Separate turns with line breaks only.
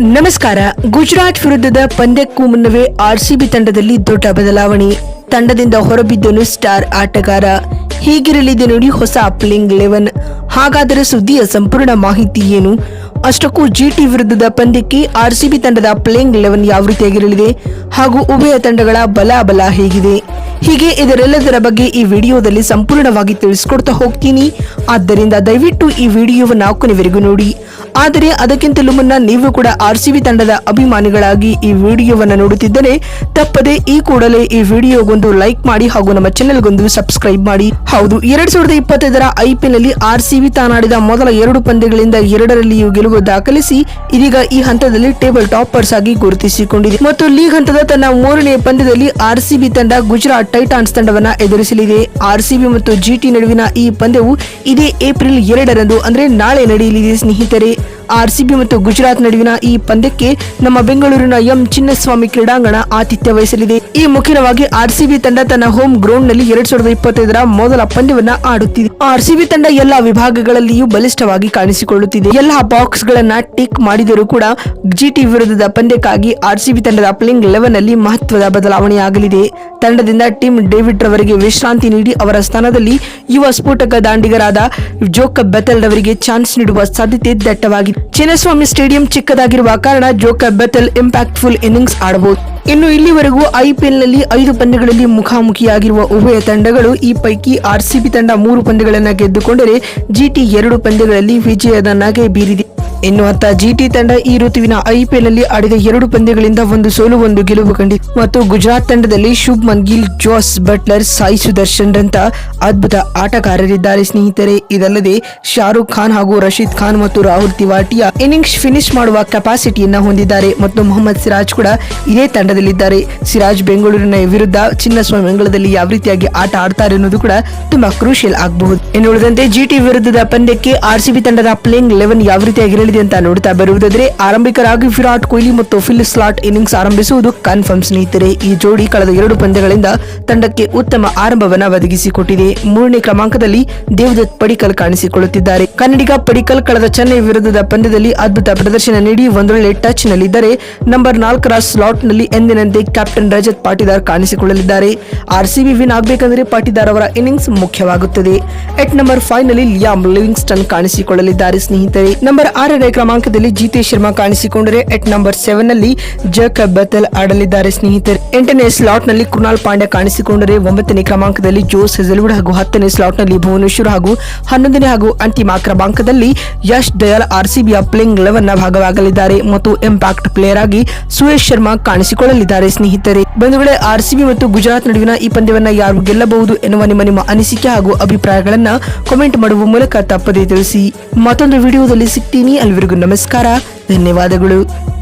ನಮಸ್ಕಾರ. ಗುಜರಾತ್ ವಿರುದ್ಧದ ಪಂದ್ಯಕ್ಕೂ ಮುನ್ನವೇ ಆರ್ಸಿಬಿ ತಂಡದಲ್ಲಿ ದೊಡ್ಡ ಬದಲಾವಣೆ. ತಂಡದಿಂದ ಹೊರಬಿದ್ದನು ಸ್ಟಾರ್ ಆಟಗಾರ. ಹೀಗಿರಲಿದೆ ನೋಡಿ ಹೊಸ ಪ್ಲೇಯಿಂಗ್ ಲೆವೆನ್ ಹಾಗಾದರೆ ಸುದ್ದಿಯ ಸಂಪೂರ್ಣ ಮಾಹಿತಿ ಏನು? ಅಷ್ಟಕ್ಕೂ ಜಿಟಿ ವಿರುದ್ಧದ ಪಂದ್ಯಕ್ಕೆ ಆರ್ಸಿಬಿ ತಂಡದ ಪ್ಲೇಯಿಂಗ್ ಲೆವೆನ್ ಯಾವ ರೀತಿಯಾಗಿರಲಿದೆ? ಹಾಗೂ ಉಭಯ ತಂಡಗಳ ಬಲಾಬಲ ಹೇಗಿದೆ? ಹೀಗೆ ಇದರೆಲ್ಲದರ ಬಗ್ಗೆ ಈ ವಿಡಿಯೋದಲ್ಲಿ ಸಂಪೂರ್ಣವಾಗಿ ತಿಳಿಸಿಕೊಡ್ತಾ ಹೋಗ್ತೀನಿ. ಆದ್ದರಿಂದ ದಯವಿಟ್ಟು ಈ ವಿಡಿಯೋವನ್ನು ಕೊನೆವರೆಗೂ ನೋಡಿ. ಆದರೆ ಅದಕ್ಕಿಂತಲೂ ಮುನ್ನ ನೀವು ಕೂಡ ಆರ್ಸಿಬಿ ತಂಡದ ಅಭಿಮಾನಿಗಳಾಗಿ ಈ ವಿಡಿಯೋವನ್ನು ನೋಡುತ್ತಿದ್ದರೆ ತಪ್ಪದೆ ಈ ಕೂಡಲೇ ಈ ವಿಡಿಯೋಗೊಂದು ಲೈಕ್ ಮಾಡಿ ಹಾಗೂ ನಮ್ಮ ಚಾನೆಲ್ಗೊಂದು ಸಬ್ಸ್ಕ್ರೈಬ್ ಮಾಡಿ. ಹೌದು, ಎರಡ್ ಸಾವಿರದ ಇಪ್ಪತ್ತೈದರ ಐಪಿಎಲ್ ಅಲ್ಲಿ ಆರ್ಸಿಬಿ ತಾನಾಡಿದ ಮೊದಲ ಎರಡು ಪಂದ್ಯಗಳಿಂದ ಎರಡರಲ್ಲಿಯೂ ಗೆಲುವು ದಾಖಲಿಸಿ, ಇದೀಗ ಈ ಹಂತದಲ್ಲಿ ಟೇಬಲ್ ಟಾಪರ್ಸ್ ಆಗಿ ಗುರುತಿಸಿಕೊಂಡಿದೆ. ಮತ್ತು ಲೀಗ್ ಹಂತದ ತನ್ನ ಮೂರನೇ ಪಂದ್ಯದಲ್ಲಿ ಆರ್ ಸಿ ತಂಡ ಗುಜರಾತ್ ಟೈಟಾನ್ಸ್ ತಂಡವನ್ನು ಎದುರಿಸಲಿದೆ. ಆರ್ ಸಿ ಮತ್ತು ಜಿಟಿ ನಡುವಿನ ಈ ಪಂದ್ಯವು ಇದೇ ಏಪ್ರಿಲ್ ಎರಡರಂದು, ಅಂದ್ರೆ ನಾಳೆ ನಡೆಯಲಿದೆ ಸ್ನೇಹಿತರೆ. ಆರ್ಸಿಬಿ ಮತ್ತು ಗುಜರಾತ್ ನಡುವಿನ ಈ ಪಂದ್ಯಕ್ಕೆ ನಮ್ಮ ಬೆಂಗಳೂರಿನ ಎಂ ಚಿನ್ನಸ್ವಾಮಿ ಕ್ರೀಡಾಂಗಣ ಆತಿಥ್ಯ ವಹಿಸಲಿದೆ. ಈ ಮುಖ್ಯವಾಗಿ ಆರ್ಸಿಬಿ ತಂಡ ತನ್ನ ಹೋಮ್ ಗ್ರೌಂಡ್ನಲ್ಲಿ ಎರಡ್ ಸಾವಿರದ ಇಪ್ಪತ್ತೈದರ ಮೊದಲ ಪಂದ್ಯವನ್ನ ಆಡುತ್ತಿದೆ. ಆರ್ಸಿಬಿ ತಂಡ ಎಲ್ಲಾ ವಿಭಾಗಗಳಲ್ಲಿಯೂ ಬಲಿಷ್ಠವಾಗಿ ಕಾಣಿಸಿಕೊಳ್ಳುತ್ತಿದೆ. ಎಲ್ಲಾ ಬಾಕ್ಸ್ ಗಳನ್ನ ಟಿಕ್ ಮಾಡಿದರೂ ಕೂಡ ಜಿಟಿ ವಿರುದ್ಧದ ಪಂದ್ಯಕ್ಕಾಗಿ ಆರ್ಸಿಬಿ ತಂಡದ ಪ್ಲೇಯಿಂಗ್ ಲೆವೆನ್ ಅಲ್ಲಿ ಮಹತ್ವದ ಬದಲಾವಣೆಯಾಗಲಿದೆ. ತಂಡದಿಂದ ಟಿಮ್ ಡೇವಿಡ್ ರವರಿಗೆ ವಿಶ್ರಾಂತಿ ನೀಡಿ ಅವರ ಸ್ಥಾನದಲ್ಲಿ ಯುವ ಸ್ಫೋಟಕ ದಾಂಡಿಗರಾದ ಜೋಕಬ್ ಬೆತಲ್ ರವರಿಗೆ ಚಾನ್ಸ್ ನೀಡುವ ಸಾಧ್ಯತೆ ದಟ್ಟವಾಗಿದೆ. ಚಿನ್ನಸ್ವಾಮಿ ಸ್ಟೇಡಿಯಂ ಚಿಕ್ಕದಾಗಿರುವ ಕಾರಣ ಜೋಕರ್ ಬೆಥೆಲ್ ಇಂಪ್ಯಾಕ್ಟ್ಫುಲ್ ಇನ್ನಿಂಗ್ಸ್ ಆಡಬಹುದು. ಇನ್ನು ಇಲ್ಲಿವರೆಗೂ ಐಪಿಎಲ್ನಲ್ಲಿ ಐದು ಪಂದ್ಯಗಳಲ್ಲಿ ಮುಖಾಮುಖಿಯಾಗಿರುವ ಉಭಯ ತಂಡಗಳು ಈ ಪೈಕಿ ಆರ್ಸಿಬಿ ತಂಡ ಮೂರು ಪಂದ್ಯಗಳನ್ನು ಗೆದ್ದುಕೊಂಡರೆ ಜಿಟಿ ಎರಡು ಪಂದ್ಯಗಳಲ್ಲಿ ವಿಜಯದ ನಗೆ ಬೀರಿದೆ. ಇನ್ನು ಅತ್ತ ಜಿಟಿ ತಂಡ ಈ ಋತುವಿನ ಐಪಿಎಲ್ ಅಲ್ಲಿ ಆಡಿದ ಎರಡು ಪಂದ್ಯಗಳಿಂದ ಒಂದು ಸೋಲು, ಒಂದು ಗೆಲುವು ಕಂಡಿ ಮತ್ತು ಗುಜರಾತ್ ತಂಡದಲ್ಲಿ ಶುಭ್ಮನ್ ಗಿಲ್, ಜೋಸ್ ಬಟ್ಲರ್, ಸಾಯಿ ಸುದರ್ಶನ್ ರಂತ ಅದ್ಭುತ ಆಟಗಾರರಿದ್ದಾರೆ ಸ್ನೇಹಿತರೆ. ಇದಲ್ಲದೆ ಶಾರುಖ್ ಖಾನ್ ಹಾಗೂ ರಶೀದ್ ಖಾನ್ ಮತ್ತು ರಾಹುಲ್ ತಿವಾಟಿಯ ಇನ್ನಿಂಗ್ಸ್ ಫಿನಿಶ್ ಮಾಡುವ ಕೆಪಾಸಿಟಿಯನ್ನ ಹೊಂದಿದ್ದಾರೆ. ಮತ್ತು ಮೊಹಮ್ಮದ್ ಸಿರಾಜ್ ಕೂಡ ಇದೇ ತಂಡದಲ್ಲಿದ್ದಾರೆ. ಸಿರಾಜ್ ಬೆಂಗಳೂರಿನ ವಿರುದ್ಧ ಚಿನ್ನಸ್ವಾಮಿ ಮಂಗಳದಲ್ಲಿ ಯಾವ ರೀತಿಯಾಗಿ ಆಟ ಆಡ್ತಾರೆ ಅನ್ನೋದು ಕೂಡ ತುಂಬಾ ಕ್ರೂಷಿಯಲ್ ಆಗಬಹುದು. ಇನ್ನು ಉಳಿದಂತೆ ಜಿಟಿ ವಿರುದ್ಧದ ಪಂದ್ಯಕ್ಕೆ ಆರ್ಸಿಬಿ ತಂಡದ ಪ್ಲೇಯಿಂಗ್ ಲೆವೆನ್ ಯಾವ ರೀತಿಯಾಗಿರಲಿದೆ ಅಂತ ನೋಡ್ತಾ ಬರುವುದಾದ್ರೆ ಆರಂಭಿಕರಾಗಿ ವಿರಾಟ್ ಕೊಹ್ಲಿ ಮತ್ತು ಫಿಲ್ ಸ್ಲಾಟ್ ಇನ್ನಿಂಗ್ಸ್ ಆರಂಭಿಸುವುದು ಕನ್ಫರ್ಮ್ ಸ್ನೇಹಿತರೆ. ಈ ಜೋಡಿ ಕಳೆದ ಎರಡು ಪಂದ್ಯಗಳಿಂದ ತಂಡಕ್ಕೆ ಉತ್ತಮ ಆರಂಭವನ್ನು ಒದಗಿಸಿಕೊಟ್ಟಿದೆ. ಮೂರನೇ ಕ್ರಮಾಂಕದಲ್ಲಿ ದೇವದತ್ ಪಡಿಕಲ್ ಕಾಣಿಸಿಕೊಳ್ಳುತ್ತಿದ್ದಾರೆ. ಕನ್ನಡಿಗ ಪಡಿಕಲ್ ಕಳೆದ ಚೆನ್ನೈ ವಿರುದ್ಧದ ಪಂದ್ಯದಲ್ಲಿ ಅದ್ಭುತ ಪ್ರದರ್ಶನ ನೀಡಿ ಒಂದೊಳ್ಳೆ ಟಚ್ ನಲ್ಲಿದ್ದರೆ ನಂಬರ್ ನಾಲ್ಕರ ಸ್ಲಾಟ್ನಲ್ಲಿ ಎಂದಿನಂತೆ ಕ್ಯಾಪ್ಟನ್ ರಜತ್ ಪಾಟಿದಾರ್ ಕಾಣಿಸಿಕೊಳ್ಳಲಿದ್ದಾರೆ. ಆರ್ಸಿಬಿ ವಿನ್ ಆಗಬೇಕಂದ್ರೆ ಪಾಟಿದಾರ್ ಅವರ ಇನ್ನಿಂಗ್ಸ್ ಮುಖ್ಯವಾಗುತ್ತದೆ. ಎಟ್ ನಂಬರ್ ಫೈವ್ನಲ್ಲಿ ಲಿಯಾಮ್ ಲಿವಿಂಗ್ಸ್ಟನ್ ಕಾಣಿಸಿಕೊಳ್ಳಲಿದ್ದಾರೆ, ಸ್ನೇಹಿತರೆ. ನಂಬರ್ ಆರನೇ ಕ್ರಮಾಂಕದಲ್ಲಿ ಜಿತೇಶ್ ಶರ್ಮಾ ಕಾಣಿಸಿಕೊಂಡರೆ ಎಟ್ ನಂಬರ್ ಸೆವೆನ್ನಲ್ಲಿ ಜಕ್ ಬತಲ್ ಆಡಲಿದ್ದಾರೆ, ಸ್ನೇಹಿತರೆ. ಎಂಟನೇ ಸ್ಲಾಟ್ನಲ್ಲಿ ಕೃಣಾಲ್ ಪಾಂಡ್ಯ ಕಾಣಿಸಿಕೊಂಡರೆ, ಒಂಬತ್ತನೇ ಕ್ರಮಾಂಕದಲ್ಲಿ ಜೋಸ್ ಹೆಜಲ್ವುಡ್ ಹಾಗೂ ಹತ್ತನೇ ಸ್ಲಾಟ್ನಲ್ಲಿ ಭುವನೇಶ್ವರ್ ಹಾಗೂ ಹನ್ನೊಂದನೇ ಹಾಗೂ ಅಂತಿಮ ಕ್ರಮಾಂಕದಲ್ಲಿ ಯಶ್ ದಯಾಲ್ ಆರ್ಸಿಬಿಯ ಪ್ಲೇಯಿಂಗ್ ಲೆವೆನ್ನ ಭಾಗವಾಗಲಿದ್ದಾರೆ. ಮತ್ತು ಇಂಪ್ಯಾಕ್ಟ್ ಪ್ಲೇಯರ್ ಆಗಿ ಸುರೇಶ್ ಶರ್ಮಾ ಕಾಣಿಸಿಕೊಳ್ಳಲಿದ್ದಾರೆ, ಸ್ನೇಹಿತರೆ. ಬಂಧುಗಳೇ ಆರ್ಸಿಬಿ ಮತ್ತು ಗುಜರಾತ್ ನಡುವಿನ ಈ ಪಂದ್ಯವನ್ನ ಯಾರು ಗೆಲ್ಲಬಹುದು ಎನ್ನುವ ನಿಮ್ಮ ನಿಮ್ಮ ಅನಿಸಿಕೆ ಹಾಗೂ ಅಭಿಪ್ರಾಯಗಳನ್ನ ಕಾಮೆಂಟ್ ಮಾಡುವ ಮೂಲಕ ತಪ್ಪದೇ ತಿಳಿಸಿ ಮತ್ತೊಂದು ವಿಡಿಯೋದಲ್ಲಿ ಸಿಗ್ತೀನಿ. ಅಲ್ಲಿವರೆಗೂ ನಮಸ್ಕಾರ. ಧನ್ಯವಾದಗಳು.